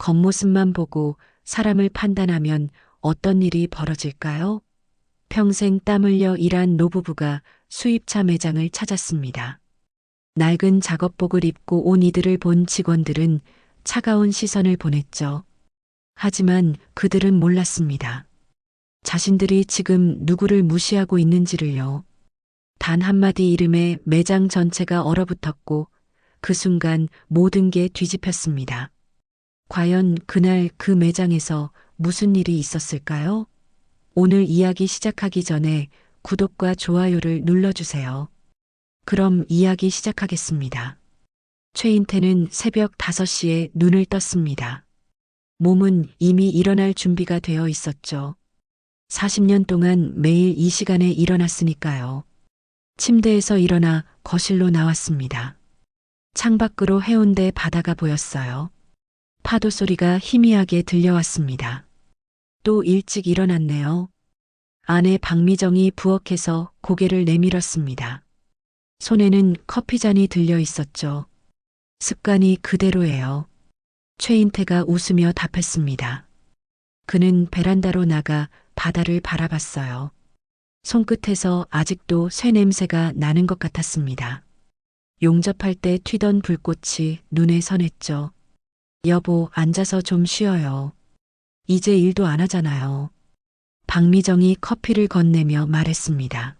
겉모습만 보고 사람을 판단하면 어떤 일이 벌어질까요? 평생 땀 흘려 일한 노부부가 수입차 매장을 찾았습니다. 낡은 작업복을 입고 온 이들을 본 직원들은 차가운 시선을 보냈죠. 하지만 그들은 몰랐습니다. 자신들이 지금 누구를 무시하고 있는지를요. 단 한마디 이름에 매장 전체가 얼어붙었고 그 순간 모든 게 뒤집혔습니다. 과연 그날 그 매장에서 무슨 일이 있었을까요? 오늘 이야기 시작하기 전에 구독과 좋아요를 눌러주세요. 그럼 이야기 시작하겠습니다. 최인태는 새벽 5시에 눈을 떴습니다. 몸은 이미 일어날 준비가 되어 있었죠. 40년 동안 매일 이 시간에 일어났으니까요. 침대에서 일어나 거실로 나왔습니다. 창밖으로 해운대 바다가 보였어요. 파도 소리가 희미하게 들려왔습니다. 또 일찍 일어났네요. 아내 박미정이 부엌에서 고개를 내밀었습니다. 손에는 커피잔이 들려 있었죠. 습관이 그대로예요. 최인태가 웃으며 답했습니다. 그는 베란다로 나가 바다를 바라봤어요. 손끝에서 아직도 쇠 냄새가 나는 것 같았습니다. 용접할 때 튀던 불꽃이 눈에 선했죠. 여보, 앉아서 좀 쉬어요. 이제 일도 안 하잖아요. 박미정이 커피를 건네며 말했습니다.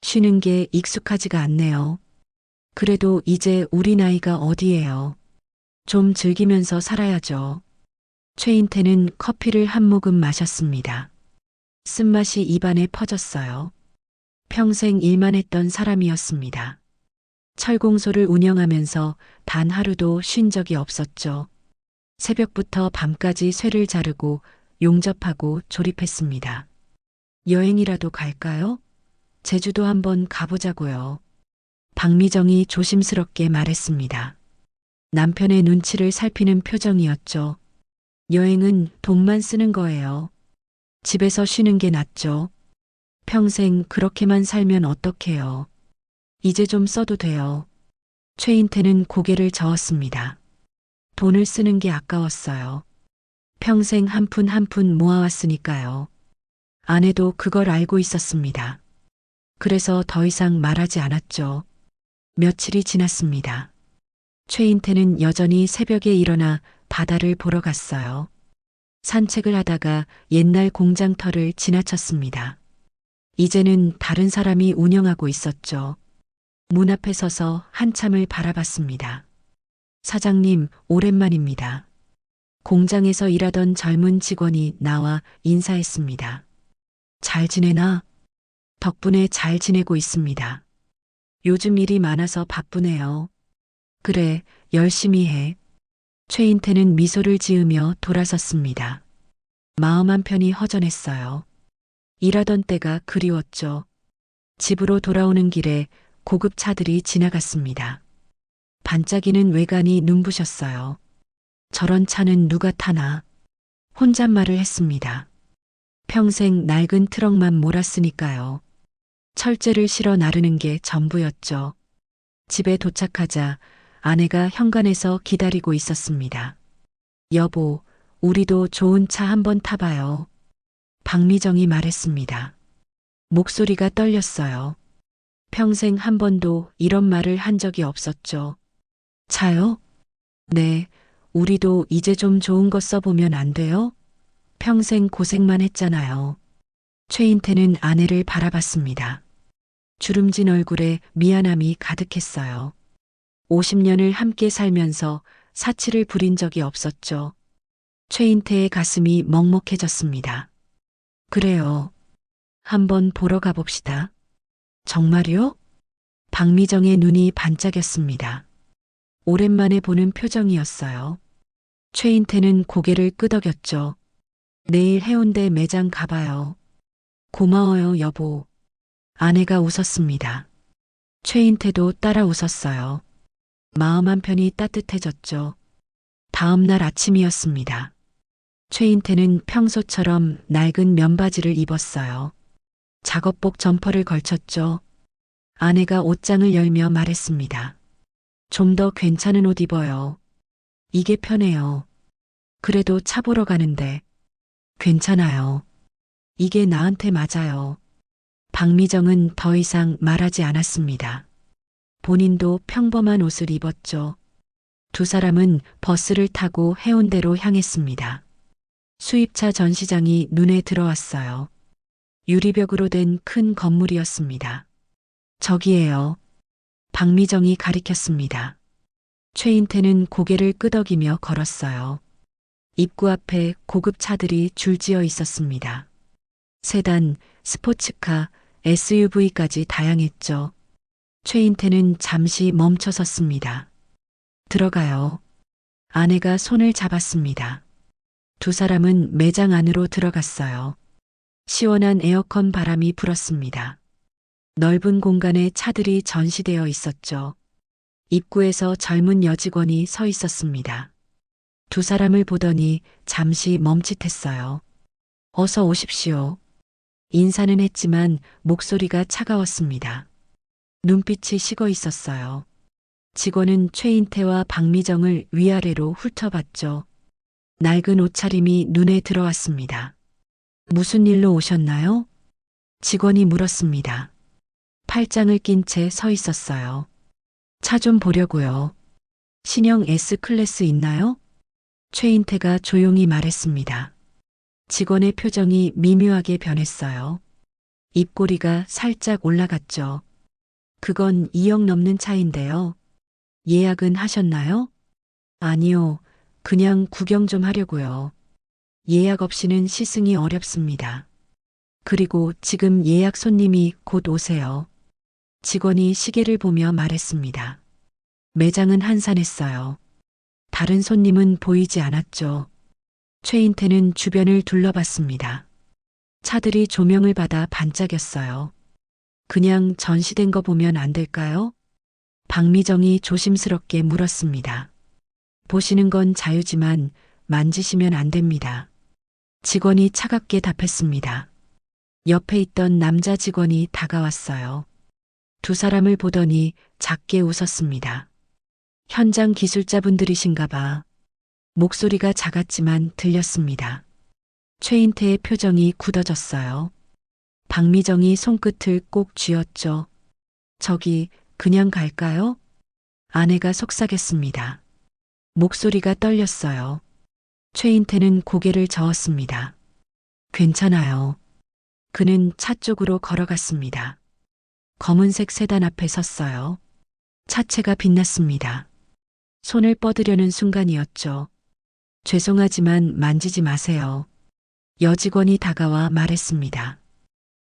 쉬는 게 익숙하지가 않네요. 그래도 이제 우리 나이가 어디예요. 좀 즐기면서 살아야죠. 최인태는 커피를 한 모금 마셨습니다. 쓴맛이 입안에 퍼졌어요. 평생 일만 했던 사람이었습니다. 철공소를 운영하면서 단 하루도 쉰 적이 없었죠. 새벽부터 밤까지 쇠를 자르고 용접하고 조립했습니다. 여행이라도 갈까요? 제주도 한번 가보자고요. 박미정이 조심스럽게 말했습니다. 남편의 눈치를 살피는 표정이었죠. 여행은 돈만 쓰는 거예요. 집에서 쉬는 게 낫죠. 평생 그렇게만 살면 어떡해요. 이제 좀 써도 돼요. 최인태는 고개를 저었습니다. 돈을 쓰는 게 아까웠어요. 평생 한 푼 한 푼 모아왔으니까요. 아내도 그걸 알고 있었습니다. 그래서 더 이상 말하지 않았죠. 며칠이 지났습니다. 최인태는 여전히 새벽에 일어나 바다를 보러 갔어요. 산책을 하다가 옛날 공장터를 지나쳤습니다. 이제는 다른 사람이 운영하고 있었죠. 문 앞에 서서 한참을 바라봤습니다. 사장님, 오랜만입니다. 공장에서 일하던 젊은 직원이 나와 인사했습니다. 잘 지내나? 덕분에 잘 지내고 있습니다. 요즘 일이 많아서 바쁘네요. 그래, 열심히 해. 최인태는 미소를 지으며 돌아섰습니다. 마음 한편이 허전했어요. 일하던 때가 그리웠죠. 집으로 돌아오는 길에 고급 차들이 지나갔습니다. 반짝이는 외관이 눈부셨어요. 저런 차는 누가 타나? 혼잣말을 했습니다. 평생 낡은 트럭만 몰았으니까요. 철제를 실어 나르는 게 전부였죠. 집에 도착하자 아내가 현관에서 기다리고 있었습니다. 여보, 우리도 좋은 차 한번 타봐요. 박미정이 말했습니다. 목소리가 떨렸어요. 평생 한 번도 이런 말을 한 적이 없었죠. 차요? 네, 우리도 이제 좀 좋은 거 써보면 안 돼요? 평생 고생만 했잖아요. 최인태는 아내를 바라봤습니다. 주름진 얼굴에 미안함이 가득했어요. 50년을 함께 살면서 사치를 부린 적이 없었죠. 최인태의 가슴이 먹먹해졌습니다. 그래요. 한번 보러 가봅시다. 정말요? 박미정의 눈이 반짝였습니다. 오랜만에 보는 표정이었어요. 최인태는 고개를 끄덕였죠. 내일 해운대 매장 가봐요. 고마워요, 여보. 아내가 웃었습니다. 최인태도 따라 웃었어요. 마음 한편이 따뜻해졌죠. 다음 날 아침이었습니다. 최인태는 평소처럼 낡은 면바지를 입었어요. 작업복 점퍼를 걸쳤죠. 아내가 옷장을 열며 말했습니다. 좀 더 괜찮은 옷 입어요. 이게 편해요. 그래도 차 보러 가는데. 괜찮아요. 이게 나한테 맞아요. 박미정은 더 이상 말하지 않았습니다. 본인도 평범한 옷을 입었죠. 두 사람은 버스를 타고 해운대로 향했습니다. 수입차 전시장이 눈에 들어왔어요. 유리벽으로 된 큰 건물이었습니다. 저기에요. 박미정이 가리켰습니다. 최인태는 고개를 끄덕이며 걸었어요. 입구 앞에 고급 차들이 줄지어 있었습니다. 세단, 스포츠카, SUV까지 다양했죠. 최인태는 잠시 멈춰 섰습니다. 들어가요. 아내가 손을 잡았습니다. 두 사람은 매장 안으로 들어갔어요. 시원한 에어컨 바람이 불었습니다. 넓은 공간에 차들이 전시되어 있었죠. 입구에서 젊은 여직원이 서 있었습니다. 두 사람을 보더니 잠시 멈칫했어요. 어서 오십시오. 인사는 했지만 목소리가 차가웠습니다. 눈빛이 식어 있었어요. 직원은 최인태와 박미정을 위아래로 훑어봤죠. 낡은 옷차림이 눈에 들어왔습니다. 무슨 일로 오셨나요? 직원이 물었습니다. 팔짱을 낀 채 서 있었어요. 차 좀 보려고요. 신형 S클래스 있나요? 최인태가 조용히 말했습니다. 직원의 표정이 미묘하게 변했어요. 입꼬리가 살짝 올라갔죠. 그건 2억 넘는 차인데요. 예약은 하셨나요? 아니요. 그냥 구경 좀 하려고요. 예약 없이는 시승이 어렵습니다. 그리고 지금 예약 손님이 곧 오세요. 직원이 시계를 보며 말했습니다. 매장은 한산했어요. 다른 손님은 보이지 않았죠. 최인태는 주변을 둘러봤습니다. 차들이 조명을 받아 반짝였어요. 그냥 전시된 거 보면 안 될까요? 박미정이 조심스럽게 물었습니다. 보시는 건 자유지만 만지시면 안 됩니다. 직원이 차갑게 답했습니다. 옆에 있던 남자 직원이 다가왔어요. 두 사람을 보더니 작게 웃었습니다. 현장 기술자분들이신가 봐. 목소리가 작았지만 들렸습니다. 최인태의 표정이 굳어졌어요. 박미정이 손끝을 꼭 쥐었죠. 저기 그냥 갈까요? 아내가 속삭였습니다. 목소리가 떨렸어요. 최인태는 고개를 저었습니다. 괜찮아요. 그는 차 쪽으로 걸어갔습니다. 검은색 세단 앞에 섰어요. 차체가 빛났습니다. 손을 뻗으려는 순간이었죠. 죄송하지만 만지지 마세요. 여직원이 다가와 말했습니다.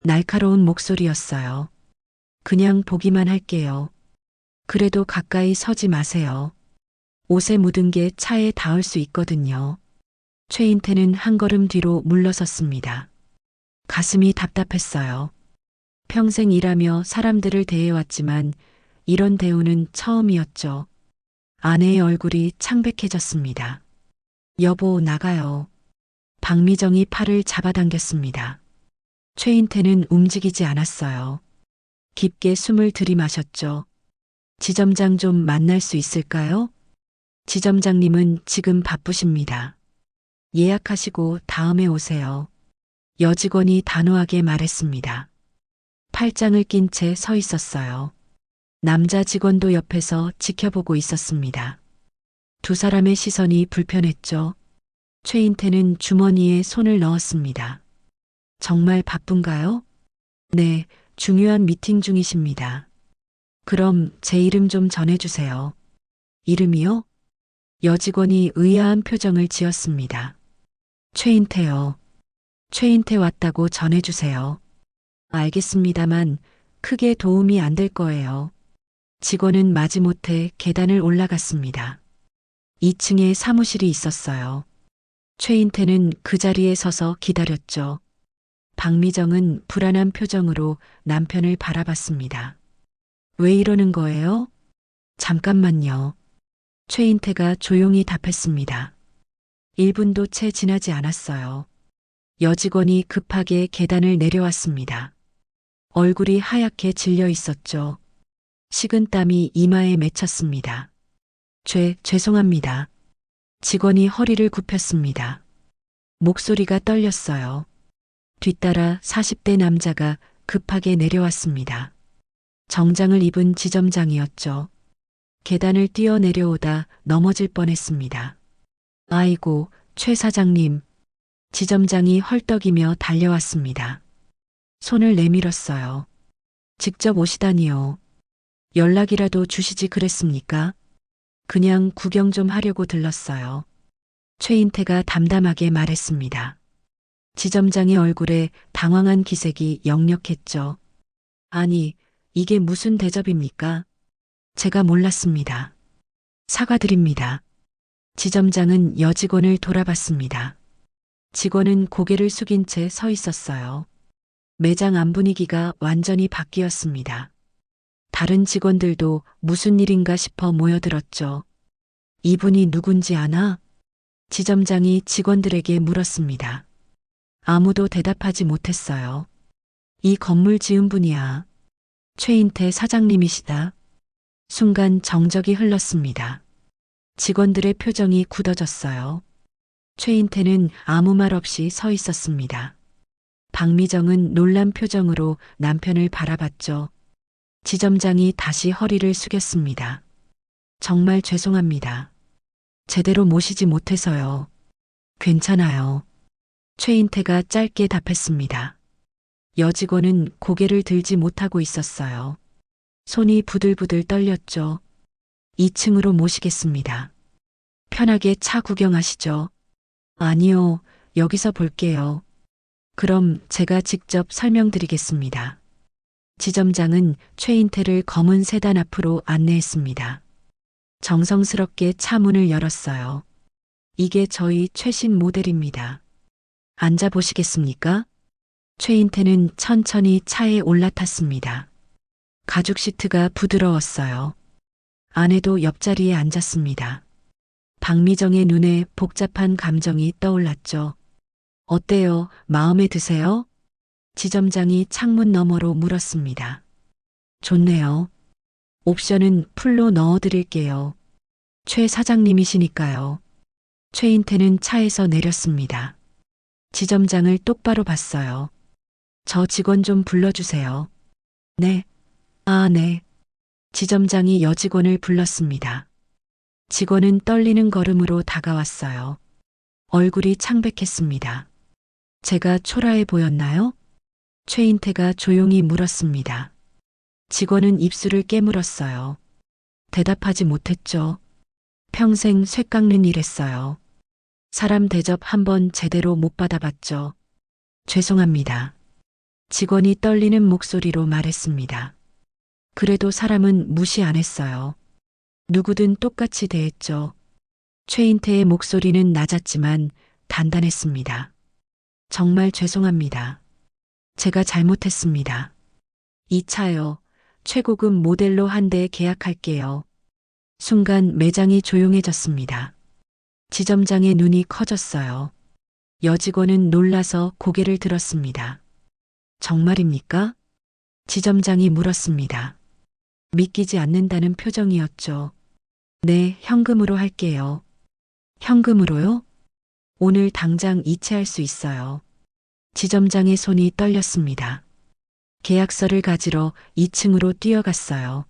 날카로운 목소리였어요. 그냥 보기만 할게요. 그래도 가까이 서지 마세요. 옷에 묻은 게 차에 닿을 수 있거든요. 최인태는 한 걸음 뒤로 물러섰습니다. 가슴이 답답했어요. 평생 일하며 사람들을 대해왔지만 이런 대우는 처음이었죠. 아내의 얼굴이 창백해졌습니다. 여보, 나가요. 박미정이 팔을 잡아당겼습니다. 최인태는 움직이지 않았어요. 깊게 숨을 들이마셨죠. 지점장 좀 만날 수 있을까요? 지점장님은 지금 바쁘십니다. 예약하시고 다음에 오세요. 여직원이 단호하게 말했습니다. 팔짱을 낀 채 서 있었어요. 남자 직원도 옆에서 지켜보고 있었습니다. 두 사람의 시선이 불편했죠. 최인태는 주머니에 손을 넣었습니다. 정말 바쁜가요? 네, 중요한 미팅 중이십니다. 그럼 제 이름 좀 전해주세요. 이름이요? 여직원이 의아한 표정을 지었습니다. 최인태요. 최인태 왔다고 전해주세요. 알겠습니다만 크게 도움이 안 될 거예요. 직원은 마지못해 계단을 올라갔습니다. 2층에 사무실이 있었어요. 최인태는 그 자리에 서서 기다렸죠. 박미정은 불안한 표정으로 남편을 바라봤습니다. 왜 이러는 거예요? 잠깐만요. 최인태가 조용히 답했습니다. 1분도 채 지나지 않았어요. 여직원이 급하게 계단을 내려왔습니다. 얼굴이 하얗게 질려 있었죠. 식은 땀이 이마에 맺혔습니다. 죄, 죄송합니다. 직원이 허리를 굽혔습니다. 목소리가 떨렸어요. 뒤따라 40대 남자가 급하게 내려왔습니다. 정장을 입은 지점장이었죠. 계단을 뛰어 내려오다 넘어질 뻔했습니다. 아이고, 최 사장님. 지점장이 헐떡이며 달려왔습니다. 손을 내밀었어요. 직접 오시다니요. 연락이라도 주시지 그랬습니까? 그냥 구경 좀 하려고 들렀어요. 최인태가 담담하게 말했습니다. 지점장의 얼굴에 당황한 기색이 역력했죠. 아니, 이게 무슨 대접입니까? 제가 몰랐습니다. 사과드립니다. 지점장은 여직원을 돌아봤습니다. 직원은 고개를 숙인 채 서 있었어요. 매장 안 분위기가 완전히 바뀌었습니다. 다른 직원들도 무슨 일인가 싶어 모여들었죠. 이분이 누군지 아나? 지점장이 직원들에게 물었습니다. 아무도 대답하지 못했어요. 이 건물 지은 분이야. 최인태 사장님이시다. 순간 정적이 흘렀습니다. 직원들의 표정이 굳어졌어요. 최인태는 아무 말 없이 서 있었습니다. 박미정은 놀란 표정으로 남편을 바라봤죠. 지점장이 다시 허리를 숙였습니다. 정말 죄송합니다. 제대로 모시지 못해서요. 괜찮아요. 최인태가 짧게 답했습니다. 여직원은 고개를 들지 못하고 있었어요. 손이 부들부들 떨렸죠. 2층으로 모시겠습니다. 편하게 차 구경하시죠. 아니요, 여기서 볼게요. 그럼 제가 직접 설명드리겠습니다. 지점장은 최인태를 검은 세단 앞으로 안내했습니다. 정성스럽게 차 문을 열었어요. 이게 저희 최신 모델입니다. 앉아 보시겠습니까? 최인태는 천천히 차에 올라탔습니다. 가죽 시트가 부드러웠어요. 아내도 옆자리에 앉았습니다. 박미정의 눈에 복잡한 감정이 떠올랐죠. 어때요? 마음에 드세요? 지점장이 창문 너머로 물었습니다. 좋네요. 옵션은 풀로 넣어드릴게요. 최 사장님이시니까요. 최인태는 차에서 내렸습니다. 지점장을 똑바로 봤어요. 저 직원 좀 불러주세요. 네. 아, 네. 지점장이 여직원을 불렀습니다. 직원은 떨리는 걸음으로 다가왔어요. 얼굴이 창백했습니다. 제가 초라해 보였나요? 최인태가 조용히 물었습니다. 직원은 입술을 깨물었어요. 대답하지 못했죠. 평생 쇠 깎는 일 했어요. 사람 대접 한 번 제대로 못 받아봤죠. 죄송합니다. 직원이 떨리는 목소리로 말했습니다. 그래도 사람은 무시 안 했어요. 누구든 똑같이 대했죠. 최인태의 목소리는 낮았지만 단단했습니다. 정말 죄송합니다. 제가 잘못했습니다. 이 차요. 최고급 모델로 한 대 계약할게요. 순간 매장이 조용해졌습니다. 지점장의 눈이 커졌어요. 여직원은 놀라서 고개를 들었습니다. 정말입니까? 지점장이 물었습니다. 믿기지 않는다는 표정이었죠. 네, 현금으로 할게요. 현금으로요? 오늘 당장 이체할 수 있어요. 지점장의 손이 떨렸습니다. 계약서를 가지러 2층으로 뛰어갔어요.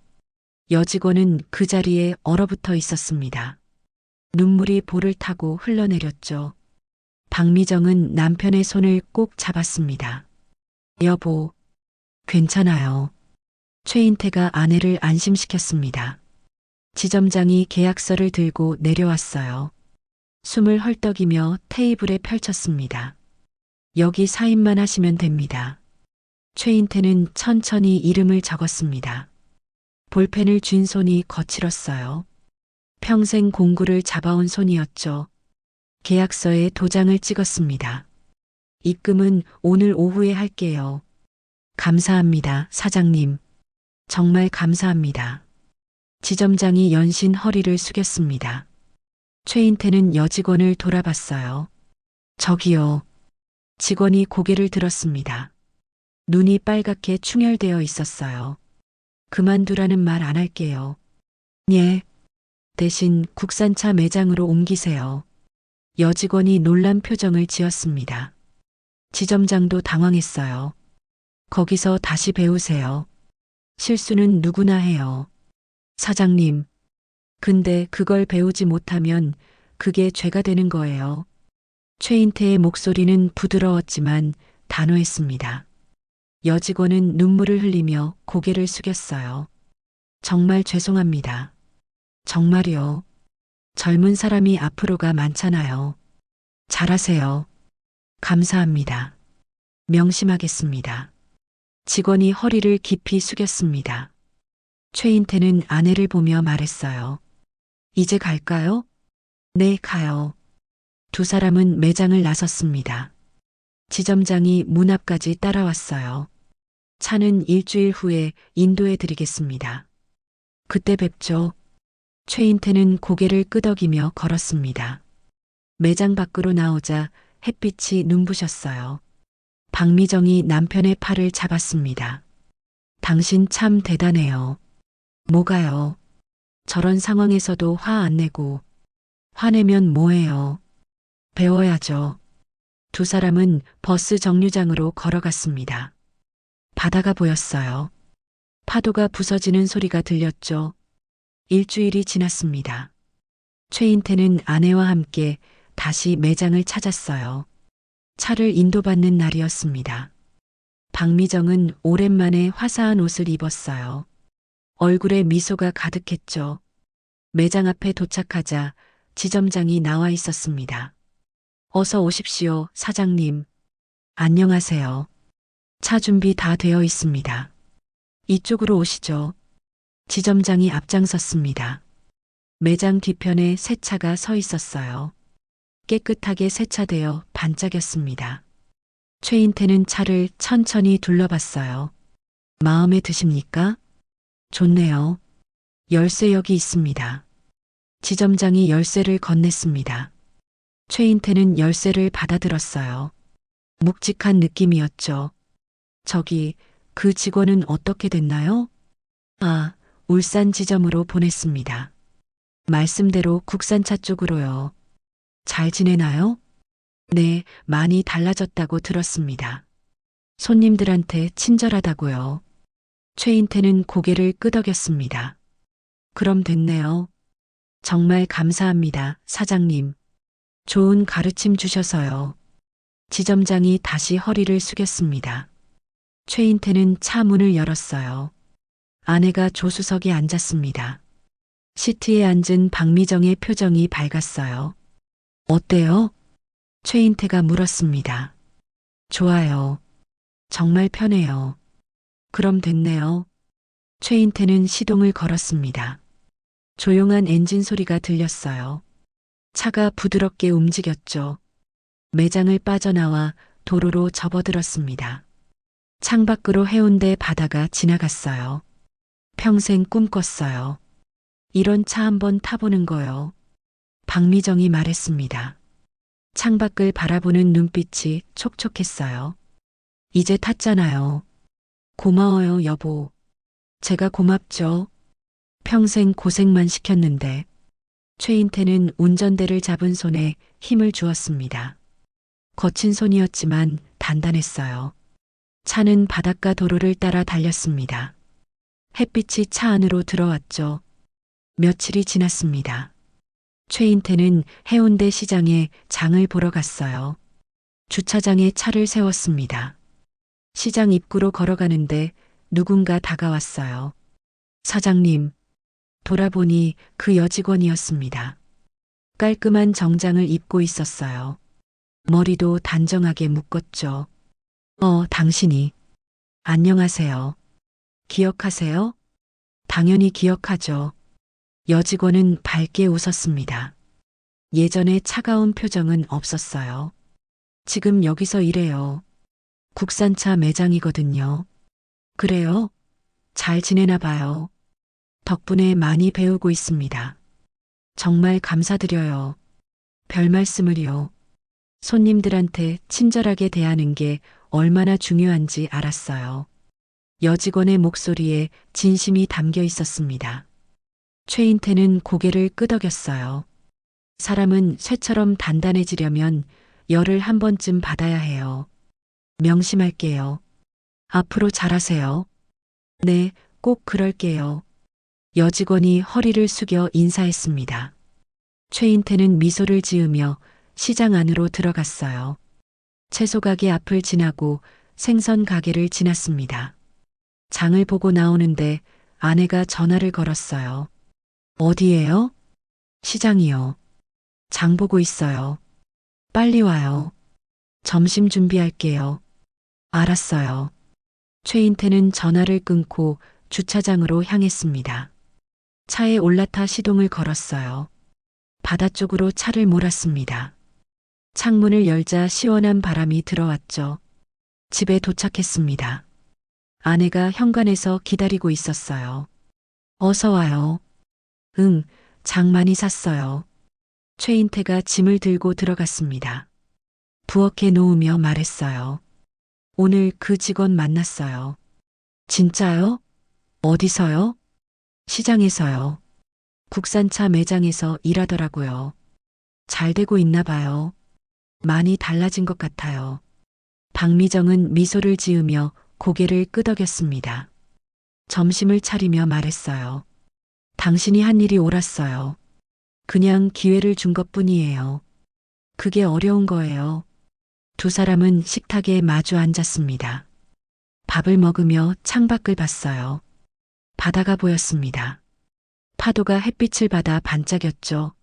여직원은 그 자리에 얼어붙어 있었습니다. 눈물이 볼을 타고 흘러내렸죠. 박미정은 남편의 손을 꼭 잡았습니다. 여보, 괜찮아요. 최인태가 아내를 안심시켰습니다. 지점장이 계약서를 들고 내려왔어요. 숨을 헐떡이며 테이블에 펼쳤습니다. 여기 사인만 하시면 됩니다. 최인태는 천천히 이름을 적었습니다. 볼펜을 쥔 손이 거칠었어요. 평생 공구를 잡아온 손이었죠. 계약서에 도장을 찍었습니다. 입금은 오늘 오후에 할게요. 감사합니다, 사장님. 정말 감사합니다. 지점장이 연신 허리를 숙였습니다. 최인태는 여직원을 돌아봤어요. 저기요. 직원이 고개를 들었습니다. 눈이 빨갛게 충혈되어 있었어요. 그만두라는 말 안 할게요. 예. 대신 국산차 매장으로 옮기세요. 여직원이 놀란 표정을 지었습니다. 지점장도 당황했어요. 거기서 다시 배우세요. 실수는 누구나 해요. 사장님. 근데 그걸 배우지 못하면 그게 죄가 되는 거예요. 최인태의 목소리는 부드러웠지만 단호했습니다. 여직원은 눈물을 흘리며 고개를 숙였어요. 정말 죄송합니다. 정말요. 젊은 사람이 앞으로가 많잖아요. 잘하세요. 감사합니다. 명심하겠습니다. 직원이 허리를 깊이 숙였습니다. 최인태는 아내를 보며 말했어요. 이제 갈까요? 네, 가요. 두 사람은 매장을 나섰습니다. 지점장이 문 앞까지 따라왔어요. 차는 일주일 후에 인도해 드리겠습니다. 그때 뵙죠. 최인태는 고개를 끄덕이며 걸었습니다. 매장 밖으로 나오자 햇빛이 눈부셨어요. 박미정이 남편의 팔을 잡았습니다. 당신 참 대단해요. 뭐가요? 저런 상황에서도 화 안 내고 화내면 뭐해요? 배워야죠. 두 사람은 버스 정류장으로 걸어갔습니다. 바다가 보였어요. 파도가 부서지는 소리가 들렸죠. 일주일이 지났습니다. 최인태는 아내와 함께 다시 매장을 찾았어요. 차를 인도받는 날이었습니다. 박미정은 오랜만에 화사한 옷을 입었어요. 얼굴에 미소가 가득했죠. 매장 앞에 도착하자 지점장이 나와 있었습니다. 어서 오십시오, 사장님. 안녕하세요. 차 준비 다 되어 있습니다. 이쪽으로 오시죠. 지점장이 앞장섰습니다. 매장 뒤편에 새 차가 서 있었어요. 깨끗하게 세차되어 반짝였습니다. 최인태는 차를 천천히 둘러봤어요. 마음에 드십니까? 좋네요. 열쇠 여기 있습니다. 지점장이 열쇠를 건넸습니다. 최인태는 열쇠를 받아들었어요. 묵직한 느낌이었죠. 저기, 그 직원은 어떻게 됐나요? 아, 울산 지점으로 보냈습니다. 말씀대로 국산차 쪽으로요. 잘 지내나요? 네, 많이 달라졌다고 들었습니다. 손님들한테 친절하다고요. 최인태는 고개를 끄덕였습니다. 그럼 됐네요. 정말 감사합니다, 사장님. 좋은 가르침 주셔서요. 지점장이 다시 허리를 숙였습니다. 최인태는 차 문을 열었어요. 아내가 조수석에 앉았습니다. 시트에 앉은 박미정의 표정이 밝았어요. 어때요? 최인태가 물었습니다. 좋아요. 정말 편해요. 그럼 됐네요. 최인태는 시동을 걸었습니다. 조용한 엔진 소리가 들렸어요. 차가 부드럽게 움직였죠. 매장을 빠져나와 도로로 접어들었습니다. 창밖으로 해운대 바다가 지나갔어요. 평생 꿈꿨어요. 이런 차 한번 타보는 거요. 박미정이 말했습니다. 창밖을 바라보는 눈빛이 촉촉했어요. 이제 탔잖아요. 고마워요, 여보. 제가 고맙죠. 평생 고생만 시켰는데. 최인태는 운전대를 잡은 손에 힘을 주었습니다. 거친 손이었지만 단단했어요. 차는 바닷가 도로를 따라 달렸습니다. 햇빛이 차 안으로 들어왔죠. 며칠이 지났습니다. 최인태는 해운대 시장에 장을 보러 갔어요. 주차장에 차를 세웠습니다. 시장 입구로 걸어가는데 누군가 다가왔어요. 사장님, 돌아보니 그 여직원이었습니다. 깔끔한 정장을 입고 있었어요. 머리도 단정하게 묶었죠. 어, 당신이. 안녕하세요. 기억하세요? 당연히 기억하죠. 여직원은 밝게 웃었습니다. 예전에 차가운 표정은 없었어요. 지금 여기서 일해요. 국산차 매장이거든요. 그래요? 잘 지내나 봐요. 덕분에 많이 배우고 있습니다. 정말 감사드려요. 별 말씀을요. 손님들한테 친절하게 대하는 게 얼마나 중요한지 알았어요. 여직원의 목소리에 진심이 담겨 있었습니다. 최인태는 고개를 끄덕였어요. 사람은 쇠처럼 단단해지려면 열을 한 번쯤 받아야 해요. 명심할게요. 앞으로 잘하세요. 네, 꼭 그럴게요. 여직원이 허리를 숙여 인사했습니다. 최인태는 미소를 지으며 시장 안으로 들어갔어요. 채소 가게 앞을 지나고 생선 가게를 지났습니다. 장을 보고 나오는데 아내가 전화를 걸었어요. 어디에요? 시장이요. 장 보고 있어요. 빨리 와요. 점심 준비할게요. 알았어요. 최인태는 전화를 끊고 주차장으로 향했습니다. 차에 올라타 시동을 걸었어요. 바다 쪽으로 차를 몰았습니다. 창문을 열자 시원한 바람이 들어왔죠. 집에 도착했습니다. 아내가 현관에서 기다리고 있었어요. 어서 와요. 응, 장 많이 샀어요. 최인태가 짐을 들고 들어갔습니다. 부엌에 놓으며 말했어요. 오늘 그 직원 만났어요. 진짜요? 어디서요? 시장에서요. 국산차 매장에서 일하더라고요. 잘 되고 있나 봐요. 많이 달라진 것 같아요. 박미정은 미소를 지으며 고개를 끄덕였습니다. 점심을 차리며 말했어요. 당신이 한 일이 옳았어요. 그냥 기회를 준 것 뿐이에요. 그게 어려운 거예요. 두 사람은 식탁에 마주 앉았습니다. 밥을 먹으며 창밖을 봤어요. 바다가 보였습니다. 파도가 햇빛을 받아 반짝였죠.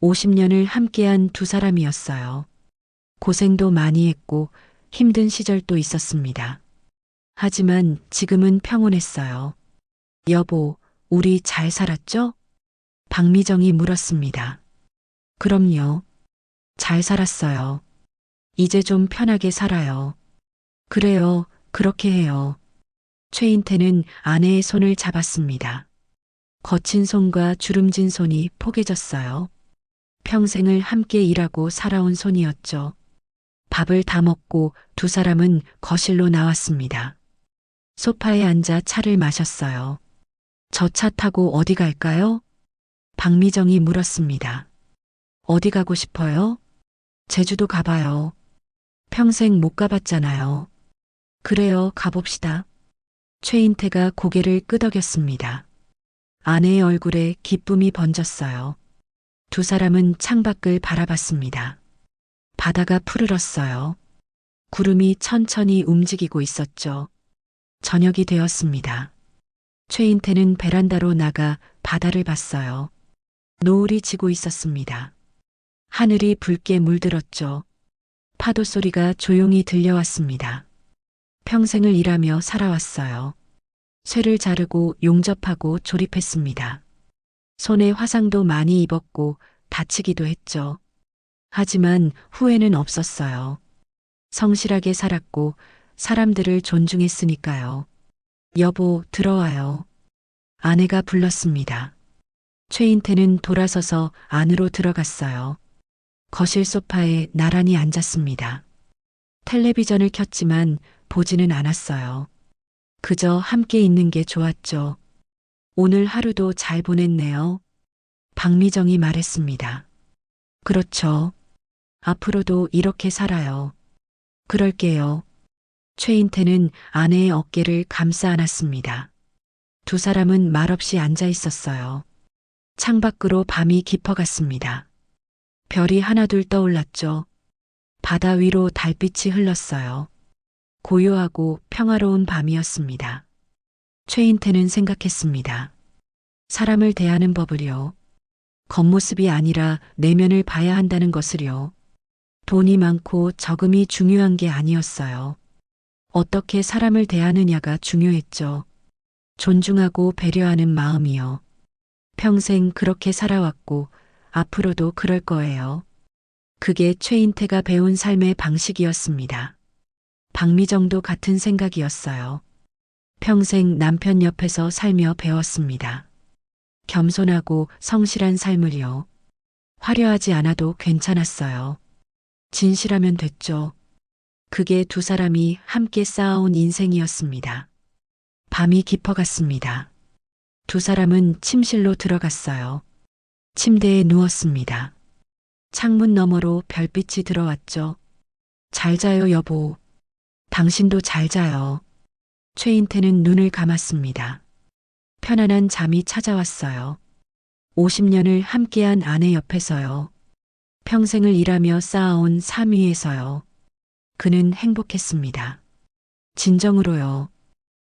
50년을 함께한 두 사람이었어요. 고생도 많이 했고 힘든 시절도 있었습니다. 하지만 지금은 평온했어요. 여보, 우리 잘 살았죠? 박미정이 물었습니다. 그럼요. 잘 살았어요. 이제 좀 편하게 살아요. 그래요, 그렇게 해요. 최인태는 아내의 손을 잡았습니다. 거친 손과 주름진 손이 포개졌어요. 평생을 함께 일하고 살아온 손이었죠. 밥을 다 먹고 두 사람은 거실로 나왔습니다. 소파에 앉아 차를 마셨어요. 저 차 타고 어디 갈까요? 박미정이 물었습니다. 어디 가고 싶어요? 제주도 가봐요. 평생 못 가봤잖아요. 그래요, 가봅시다. 최인태가 고개를 끄덕였습니다. 아내의 얼굴에 기쁨이 번졌어요. 두 사람은 창밖을 바라봤습니다. 바다가 푸르렀어요. 구름이 천천히 움직이고 있었죠. 저녁이 되었습니다. 최인태는 베란다로 나가 바다를 봤어요. 노을이 지고 있었습니다. 하늘이 붉게 물들었죠. 파도 소리가 조용히 들려왔습니다. 평생을 일하며 살아왔어요. 쇠를 자르고 용접하고 조립했습니다. 손에 화상도 많이 입었고 다치기도 했죠. 하지만 후회는 없었어요. 성실하게 살았고 사람들을 존중했으니까요. 여보, 들어와요. 아내가 불렀습니다. 최인태는 돌아서서 안으로 들어갔어요. 거실 소파에 나란히 앉았습니다. 텔레비전을 켰지만 보지는 않았어요. 그저 함께 있는 게 좋았죠. 오늘 하루도 잘 보냈네요. 박미정이 말했습니다. 그렇죠. 앞으로도 이렇게 살아요. 그럴게요. 최인태는 아내의 어깨를 감싸 안았습니다. 두 사람은 말없이 앉아 있었어요. 창밖으로 밤이 깊어갔습니다. 별이 하나둘 떠올랐죠. 바다 위로 달빛이 흘렀어요. 고요하고 평화로운 밤이었습니다. 최인태는 생각했습니다. 사람을 대하는 법을요. 겉모습이 아니라 내면을 봐야 한다는 것을요. 돈이 많고 적음이 중요한 게 아니었어요. 어떻게 사람을 대하느냐가 중요했죠. 존중하고 배려하는 마음이요. 평생 그렇게 살아왔고 앞으로도 그럴 거예요. 그게 최인태가 배운 삶의 방식이었습니다. 박미정도 같은 생각이었어요. 평생 남편 옆에서 살며 배웠습니다. 겸손하고 성실한 삶을요. 화려하지 않아도 괜찮았어요. 진실하면 됐죠. 그게 두 사람이 함께 쌓아온 인생이었습니다. 밤이 깊어갔습니다. 두 사람은 침실로 들어갔어요. 침대에 누웠습니다. 창문 너머로 별빛이 들어왔죠. 잘 자요, 여보. 당신도 잘 자요. 최인태는 눈을 감았습니다. 편안한 잠이 찾아왔어요. 50년을 함께한 아내 옆에서요. 평생을 일하며 쌓아온 삶 위에서요. 그는 행복했습니다. 진정으로요.